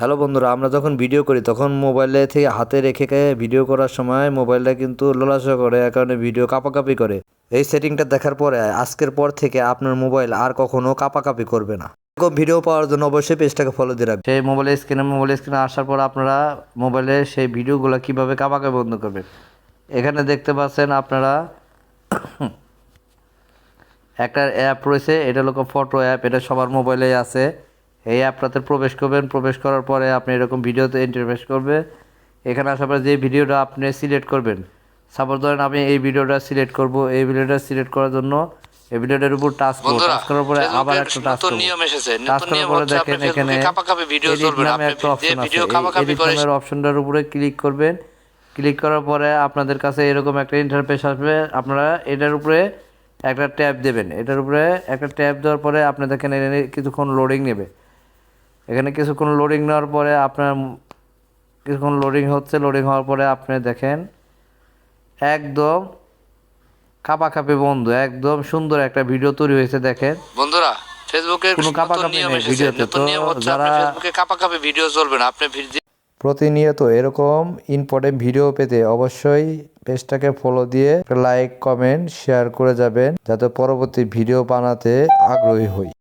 Hello বন্ধুরা, আমরা যখন ভিডিও করি, তখন মোবাইলে থেকে হাতে রেখে ভিডিও করার সময় মোবাইলটা কিন্তু লোলাচা করে কারণে ভিডিও কাপাকাপি করে। এই সেটিংটা দেখার পরে, আজকের পর থেকে আপনার মোবাইল আর কখনো কাপাকাপি করবে না। এরকম ভিডিও পাওয়ার জন্য অবশ্যই পেজটাকে ফলো দিয়ে রাখবেন। সেই মোবাইলের স্ক্রিনে মোবাইল স্ক্রিনে আসার পর আপনারা মোবাইলে সেই ভিডিওগুলো কীভাবে কাপাকাপি বন্ধ করবেন? এখানে দেখতে পাচ্ছেন আপনারা একটা অ্যাপ রয়েছে, এটা হলো ফটো অ্যাপ এটা সবার মোবাইলেই আছে। এই অ্যাপটাতে প্রবেশ করবেন। প্রবেশ করার পরে আপনি এরকম ভিডিওতে ইন্টারফেস করবে। এখানে আসার পরে যে ভিডিওটা আপনি সিলেক্ট করবেন সাপোজ ধরেন আমি এই ভিডিওটা সিলেক্ট করব। এই ভিডিওটা সিলেক্ট করার জন্য এই ভিডিওটার উপর টাচ করব। টাচ করার পরে আবার একটা টাচ করব। নিয়ম এসেছে। টাচ নতুন করার নিয়ম পরে হচ্ছে আপনি দেখেন এখানে কাপাকাপি ভিডিও চলবে আপনি যে ভিডিও এই কাপাকাপি করে নামের অপশনটার উপরে ক্লিক করবেন। ক্লিক করার পরে আপনাদের কাছে এরকম একটা ইন্টারফেস আসবে। আপনারা এটার উপরে একটা ট্যাব দেবেন। এটার উপরে একটা ট্যাব দেওয়ার পরে আপনি দেখেন এখানে কিছুক্ষণ লোডিং নেবে। এখানে কিছুক্ষণ লোডিং নেওয়ার পরে আপনার কিছুক্ষণ লোডিং হচ্ছে লোডিং হওয়ার পরে আপনি দেখেন একদম কাপাকাপি বন্ধু একদম সুন্দর একটা ভিডিও তৈরি হয়েছে দেখেন। বন্ধুরা ফেসবুকের কোনো কাপাকাপি নিয়ম নেই এসেছে ভিডিওতে। তো নিয়ম হচ্ছে যারা- ফেসবুকে কাপাকাপি ভিডিও চলবে না। আপনি প্রতিনিয়ত এরকম ইম্পর্টেন্ট ভিডিও পেতে অবশ্যই পেজটাকে ফলো দিয়ে লাইক কমেন্ট শেয়ার করে যাবেন যাতে পরবর্তী ভিডিও বানাতে আগ্রহী হই।